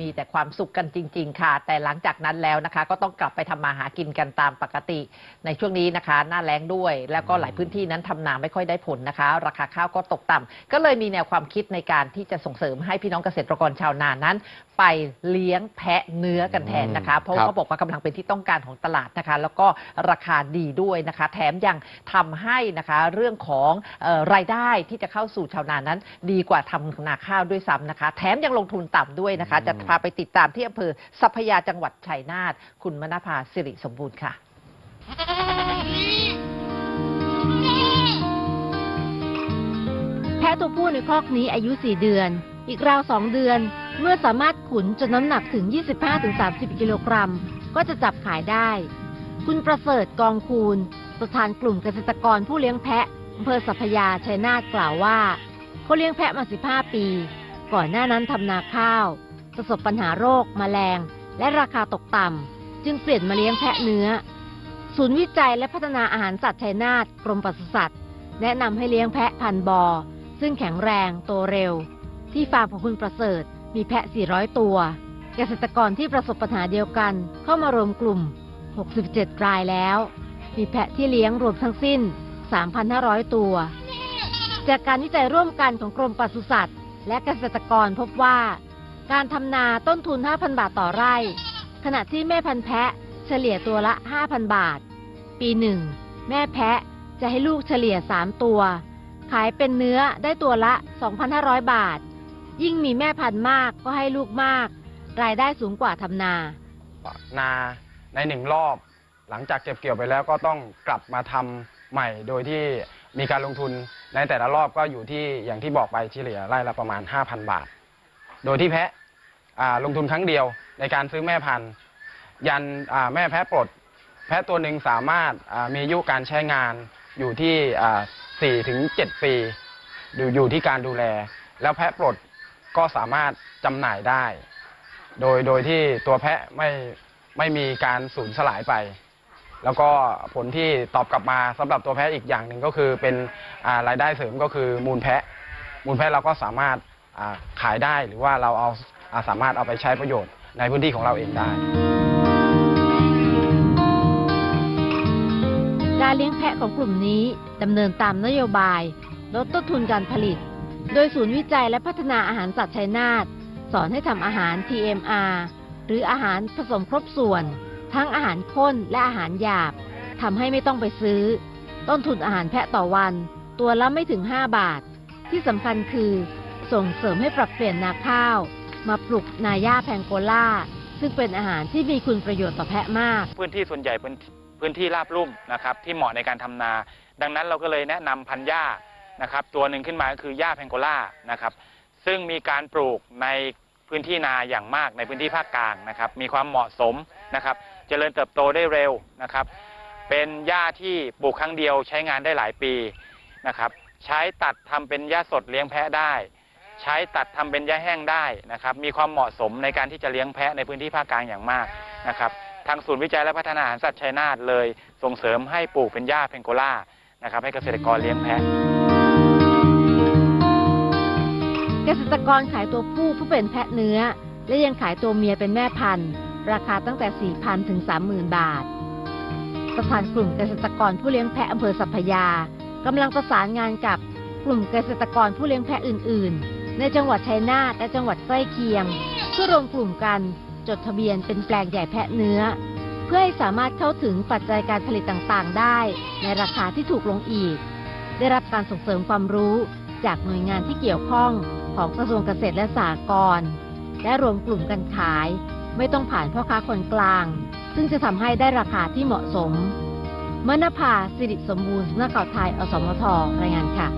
มีแต่ความสุขกันจริง ๆ ค่ะ แต่หลังจากนั้นแล้วนะคะ ก็ต้องกลับไปทำมาหากินกันตามปกติ ในช่วงนี้นะคะ หน้าแล้งด้วย แล้วก็หลายพื้นที่นั้นทำนาไม่ค่อยได้ผลนะคะ ราคาข้าวก็ตกต่ำก็เลยมีแนวความคิดในการที่จะส่งเสริมให้พี่น้องเกษตรกรชาวนานั้น ไปเลี้ยงแพะเนื้อกันแทนนะคะ เพราะครับเขาบอกว่ากำลังเป็นที่ต้องการของตลาดนะคะ แล้วก็ราคาดีด้วยนะคะ แถมยังทำให้นะคะเรื่องของเออรายได้ที่จะเข้าสู่ชาวนานั้น ดีกว่าทำนาข้าวด้วยซ้ำนะคะ แถมยังลงทุนต่ำด้วยนะคะจะพาไปติดตามที่อำเภอสัพพยาจังหวัดชัยนาทคุณมณภาสิริสมบูรณ์ค่ะ แพะตัวผู้ในคอกนี้อายุ 4 เดือน อีกราว 2 เดือน เมื่อสามารถขุนจนน้ำหนักถึง 25-30 กิโลกรัม ก็จะจับขายได้ คุณประเสริฐกองคูณ ประธานกลุ่มเกษตรกรผู้เลี้ยงแพะอำเภอสัพพยาชัยนาทกล่าวว่าเขาเลี้ยงแพะมา 15 ปี ก่อนหน้านั้นทำนาข้าว ประสบปัญหาโรคแมลง และราคาตกต่ำจึงเปลี่ยนมาเลี้ยงแพะเนื้อ ศูนย์วิจัยและพัฒนาอาหารสัตว์ชัยนาทกรมปศุสัตว์แนะนำให้เลี้ยงแพะพันธุ์บอ ซึ่งแข็งแรงโตเร็ว ที่ฟาร์มของคุณประเสริฐมีแพะ 400 ตัว เกษตรกรที่ประสบปัญหาเดียวกันเข้ามารวมกลุ่ม 67 รายแล้ว มีแพะที่เลี้ยงรวมทั้งสิ้น 3,500 ตัว จากการวิจัยร่วมกันของกรมปศุสัตว์และเกษตรกรพบว่า การทำนาต้นทุน 5,000 บาทต่อไร่ ขณะที่แม่พันธุ์แพะเฉลี่ยตัวละ 5,000 บาท ปีหนึ่ง แม่แพะจะให้ลูกเฉลี่ย 3 ตัว ขายเป็นเนื้อได้ตัวละ 2,500 บาท ยิ่งมีแม่พันธุ์มากก็ให้ลูกมาก รายได้สูงกว่าทำนา นาในหนึ่งรอบ หลังจากเก็บเกี่ยวไปแล้วก็ต้องกลับมาทำใหม่โดยที่มีการลงทุนในแต่ละรอบก็อยู่ที่อย่างที่บอกไปเฉลี่ยไร่ละประมาณ 5,000 บาท โดยที่แพะลงทุนครั้งเดียวในการซื้อแม่พันธุ์ยันแม่แพะปลด แพะตัวหนึ่งสามารถมีอายุการใช้งานอยู่ที่สี่ถึงเจ็ดปีอยู่ที่การดูแล แล้วแพะปลดก็สามารถจำหน่ายได้ โดยโดยที่ตัวแพะไม่ไม่มีการสูญสลายไป แล้วก็ผลที่ตอบกลับมาสำหรับตัวแพะอีกอย่างหนึ่งก็คือเป็นรายได้เสริมก็คือมูลแพะ มูลแพะเราก็สามารถ ขายได้หรือว่าเราเอาอาสามารถเอาไปใช้ประโยชน์ในพื้นที่ของเราเองได้การเลี้ยงแพะของกลุ่มนี้ดำเนินตามนโยบาย ลดต้นทุนการผลิต โดยศูนย์วิจัยและพัฒนาอาหารสัตว์ชัยนาทสอนให้ทำอาหาร TMR หรืออาหารผสมครบส่วน ทั้งอาหารข้นและอาหารหยาบทำให้ไม่ต้องไปซื้อ ต้นทุนอาหารแพะต่อวัน ตัวละไม่ถึง 5 บาท ที่สำคัญคือ ส่งเสริมให้ปรับเปลี่ยนนาข้าว มาปลูกนาหญ้าแพงโกล่า ซึ่งเป็นอาหารที่มีคุณประโยชน์ต่อแพะมาก พื้นที่ส่วนใหญ่เป็นพื้นที่ราบลุ่มนะครับที่เหมาะในการทำนา ดังนั้นเราก็เลยแนะนำพันธุ์หญ้านะครับตัวหนึ่งขึ้นมาก็คือหญ้าแพงโกล่านะครับซึ่งมีการปลูกในพื้นที่นาอย่างมากในพื้นที่ภาคกลางนะครับ มีความเหมาะสมนะครับเจริญเติบโตได้เร็วนะครับ เป็นหญ้าที่ปลูกครั้งเดียวใช้งานได้หลายปีนะครับ ใช้ตัดทำเป็นหญ้าสดเลี้ยงแพะได้ ใช้ตัดทำเป็นหญ้าแห้งได้นะครับ มีความเหมาะสมในการที่จะเลี้ยงแพะในพื้นที่ภาคกลางอย่างมากนะครับ ทางศูนย์วิจัยและพัฒนาอาหารสัตว์ชัยนาทเลยส่งเสริมให้ปลูกเป็นหญ้าเพงโกล่านะครับ ให้เกษตรกรเลี้ยงแพะ เกษตรกรขายตัวผู้ผู้เป็นแพะเนื้อ และยังขายตัวเมียเป็นแม่พันธุ์ ราคาตั้งแต่ 4,000 ถึง 30,000 บาท ประธานกลุ่มเกษตรกรผู้เลี้ยงแพะอำเภอสัพพยากำลังประสานงานกับกลุ่มเกษตรกรผู้เลี้ยงแพะอื่น ๆ ในจังหวัดชัยนาทและจังหวัดใกล้เคียงเพื่อรวมกลุ่มกันจดทะเบียนเป็นแปลงใหญ่แพะเนื้อ เพื่อให้สามารถเข้าถึงปัจจัยการผลิตต่างๆ ได้ ในราคาที่ถูกลงอีก ได้รับการส่งเสริมความรู้จากหน่วยงานที่เกี่ยวข้องของกระทรวงเกษตรและสหกรณ์และรวมกลุ่มกันขาย ไม่ต้องผ่านพ่อค้าคนกลาง ซึ่งจะทำให้ได้ราคาที่เหมาะสมมณภาสิริสมบูรณ์นักข่าวไทย อสมทรายงานค่ะ